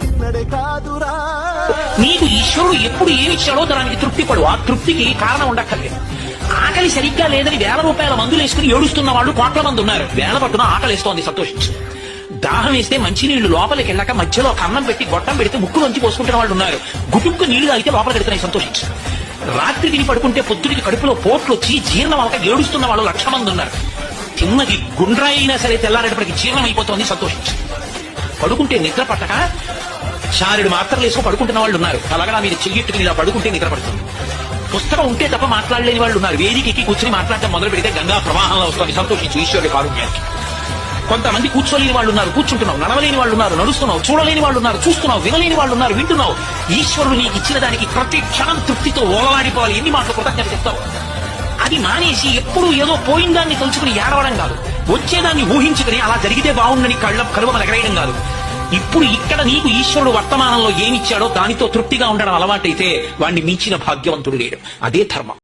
తిన్నడే కాదురా. నీకు ఈశ్వరుడు ఎప్పుడు ఏమి ఇచ్చాడో దానికి తృప్తి పడు. ఆ తృప్తికి కారణం ఉండక్కర్లేదు. ఆకలి సరిగ్గా లేదని వేల రూపాయల మందులు వేసుకుని ఏడుస్తున్న వాళ్ళు కోట్ల మంది ఉన్నారు. వేల పట్టున ఆకలిస్తోంది సంతోషించు దాహం వేస్తే మంచినీళ్ళు లోపలికి వెళ్ళాక మధ్యలో కన్నం పెట్టి గొట్టం పెడితే ముక్కు నుంచి పోసుకుంటున్న వాళ్ళు ఉన్నారు. గుటుక్కు నీళ్ళు తాగితే లోపల పెడుతున్నాయి సంతోషించి రాత్రి తిని పడుకుంటే పొద్దుడికి కడుపులో పోట్లు వచ్చి జీర్ణం అవక ఏడుస్తున్న వాళ్ళు లక్ష మంది ఉన్నారు. చిన్నది గుండ్రాయి అయినా సరే తెల్లారేటప్పటికి జీర్ణం అయిపోతుంది సంతోషించు పడుకుంటే నిద్ర పట్టక? చారుడు మాత్రలు వేసుకు పడుకుంటున్న వాళ్ళు ఉన్నారు. అలాగా మీరు చెయ్యట్టుకుని ఇలా పడుకుంటే నిద్ర పడుతుంది. పుస్తకం ఉంటే తప్ప మాట్లాడలేని వాళ్ళు ఉన్నారు. వేదికకి కూర్చుని మాట్లాడటం మొదలు పెడితే గంగా ప్రవాహంలో వస్తుంది. సంతోషించు ఈశ్వరుడి కారుణ్యానికి. కొంతమంది కూర్చోలేని వాళ్ళు ఉన్నారు. కూర్చుంటున్నావు నడవలేని వాళ్ళు ఉన్నారు. నడుస్తున్నావు చూడలేని వాళ్ళు ఉన్నారు. చూస్తున్నావు వినలేని వాళ్ళు ఉన్నారు. వింటున్నావు. ఈశ్వరుడు నీకు ఇచ్చిన దానికి ప్రతి క్షణం తృప్తితో ఓలవాడిపోవాలి ఎన్ని మాటలు కృతజ్ఞత చెప్తావు? అది మానేసి ఎప్పుడు ఏదో పోయిందాన్ని తలుచుకుని ఏడవడం కాదు. వచ్చేదాన్ని ఊహించుకుని అలా జరిగితే బాగుందని కళ్ళ కలువమలు ఎగరేయడం కాదు. ఇప్పుడు ఇక్కడ నీకు ఈశ్వరుడు వర్తమానంలో ఏమిచ్చాడో దానితో తృప్తిగా ఉండడం అలవాటైతే వాణ్ణి మించిన భాగ్యవంతుడు లేడు. అదే ధర్మం.